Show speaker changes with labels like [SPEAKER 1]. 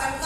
[SPEAKER 1] సంఘ